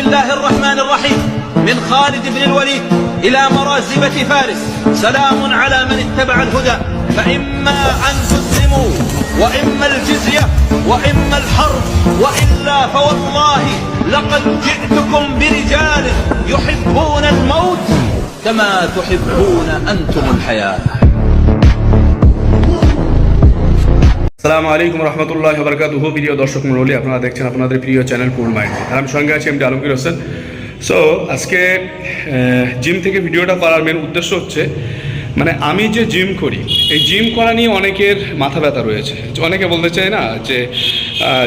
الله الرحمن الرحيم. من خالد بن الوليد إلى مرازبة فارس. سلام على من اتبع الهدى. فإما أن تسلموا وإما الجزية وإما الحرب. وإلا فوالله لقد جئتكم برجال يحبون الموت كما تحبون أنتم الحياة. সালামু আলাইকুম রহমতুল্লাহ বরকাতুহ। প্রিয় দর্শক মন্ডলী আপনারা দেখছেন আপনাদের প্রিয় চ্যানেল পুল মাইন্ড আর আমি সঙ্গে আছি এমডি আলমগীর হোসেন। সো আজকে জিম থেকে ভিডিওটা করার মেন উদ্দেশ্য হচ্ছে মানে আমি যে জিম করি, এই জিম করা নিয়ে অনেকের মাথা ব্যথা রয়েছে। অনেকে বলতে চায় না যে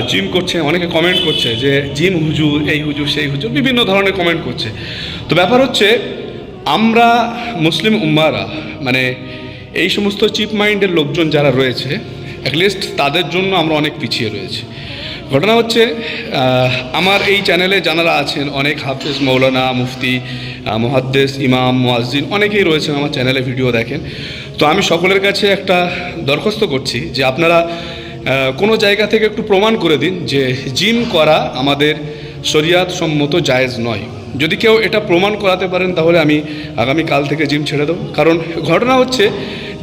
জিম করছে, অনেকে কমেন্ট করছে যে জিম হুজুর, এই হুজুর, সেই হুজুর, বিভিন্ন ধরনের কমেন্ট করছে। তো ব্যাপার হচ্ছে, আমরা মুসলিম উম্মারা মানে এই সমস্ত চিপ মাইন্ডের লোকজন যারা রয়েছে অ্যাটলিস্ট তাদের জন্য আমরা অনেক পিছিয়ে রয়েছি। ঘটনা হচ্ছে আমার এই চ্যানেলে যারা আছেন, অনেক হাফেজ মৌলানা, মুফতি মহাদ্দেস, ইমাম, মুয়াজ্জিন, অনেকেই রয়েছেন আমার চ্যানেলে ভিডিও দেখেন। তো আমি সকলের কাছে একটা দরখাস্ত করছি যে আপনারা কোনো জায়গা থেকে একটু প্রমাণ করে দিন যে জিম করা আমাদের শরিয়াত সম্মত জায়েজ নয়। যদি কেউ এটা প্রমাণ করাতে পারেন তাহলে আমি আগামী কাল থেকে জিম ছেড়ে দেবো। কারণ ঘটনা হচ্ছে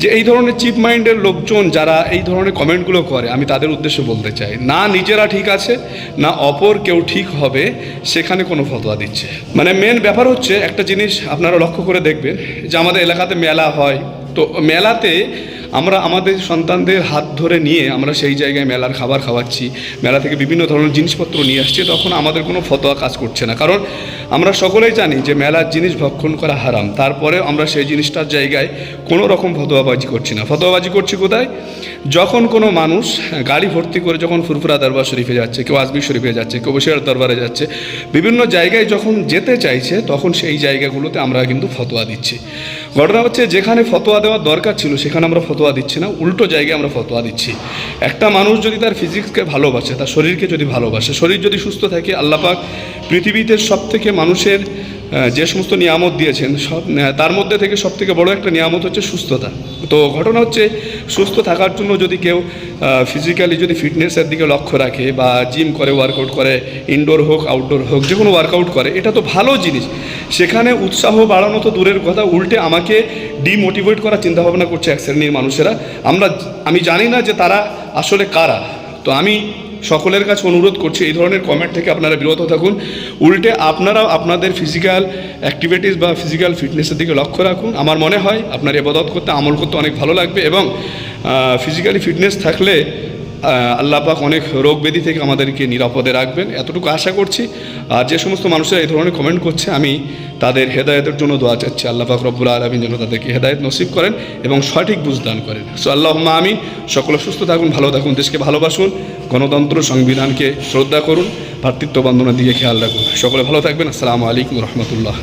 যে এই ধরনের চিপ মাইন্ডের লোকজন যারা এই ধরনের কমেন্টগুলো করে, আমি তাদের উদ্দেশ্যে বলতে চাই, না নিজেরা ঠিক আছে, না অপর কেউ ঠিক হবে, সেখানে কোনো ফতোয়া দিচ্ছে। মানে মেন ব্যাপার হচ্ছে একটা জিনিস আপনারা লক্ষ্য করে দেখবেন যে আমাদের এলাকাতে মেলা হয়। তো মেলাতে আমরা আমাদের সন্তানদের হাত ধরে নিয়ে আমরা সেই জায়গায় মেলার খাবার খাওয়াচ্ছি, মেলা থেকে বিভিন্ন ধরনের জিনিসপত্র নিয়ে আসছি, তখন আমাদের কোনো ফতোয়া কাজ করছে না। কারণ আমরা সকলেই জানি যে মেলার জিনিস ভক্ষণ করা হারাম, তারপরে আমরা সেই জিনিসটার জায়গায় কোনো রকম ফতোয়াবাজি করছি না। ফতোয়াবাজি করছি কোথায়? যখন কোনো মানুষ গাড়ি ভর্তি করে যখন ফুরফুরা দরবার শরীফে যাচ্ছে, কেউ আজমির শরীফে যাচ্ছে, কেউ বসিরার দরবারে যাচ্ছে, বিভিন্ন জায়গায় যখন যেতে চাইছে, তখন সেই জায়গাগুলোতে আমরা কিন্তু ফতোয়া দিচ্ছি। ঘটনা হচ্ছে যেখানে ফতোয়া দেওয়ার দরকার ছিল, সেখানে আমরা ফতোয়া দিচ্ছি না, উল্টো জায়গায় আমরা ফতোয়া দিচ্ছি। একটা মানুষ যদি তার ফিজিক্সকে ভালোবাসে, তার শরীরকে যদি ভালোবাসে, শরীর যদি সুস্থ থাকে আল্লাপাক পৃথিবীতে সব থেকে মানুষের যে সমস্ত নিয়ামত দিয়েছেন, সব তার মধ্যে থেকে সব থেকে বড় একটা নিয়ামত হচ্ছে সুস্থতা। তো ঘটনা হচ্ছে, সুস্থ থাকার জন্য যদি কেউ ফিজিক্যালি যদি ফিটনেসের দিকে লক্ষ্য রাখে বা জিম করে ওয়ার্কআউট করে ইনডোর হোক আউটডোর হোক, যে কোনো ওয়ার্কআউট করে, এটা তো ভালো জিনিস। সেখানে উৎসাহ বাড়ানো তো দূরের কথা, উল্টে আমাকে ডিমোটিভেট করার চিন্তাভাবনা করছে এক শ্রেণির মানুষেরা। আমরা, আমি জানি না যে তারা আসলে কারা। তো আমি সকলের কাছে অনুরোধ করছি, এই ধরনের কমেন্ট থেকে আপনারা বিরত থাকুন। উল্টে আপনারাও আপনাদের ফিজিক্যাল অ্যাক্টিভিটিস বা ফিজিক্যাল ফিটনেসের দিকে লক্ষ্য রাখুন। আমার মনে হয় আপনার এবাদত করতে আমল করতে অনেক ভালো লাগবে এবং ফিজিক্যালি ফিটনেস থাকলে আহ, আল্লাহ পাক অনেক রোগ ব্যাধি থেকে আমাদেরকে নিরাপদে রাখবেন। এতটুকু আশা করছি। আর যে সমস্ত মানুষেরা এই ধরনের কমেন্ট করছে আমি তাদের হেদায়তের জন্য দোয়া চাচ্ছি। আল্লাহ পাক রব্বুল আলমিন যেন তাদেরকে হেদায়ত নসিব করেন এবং সঠিক বুঝদান করেন। সো আল্লাহ আমিন। সকলে সুস্থ থাকুন ভালো থাকুন দেশকে ভালোবাসুন। গণতন্ত্র সংবিধানকে শ্রদ্ধা করুন। ভ্রাতৃত্ব বন্দনা দিয়ে খেয়াল রাখুন। সকলে ভালো থাকবেন। আসসালামু আলাইকুম রহমতুল্লাহ।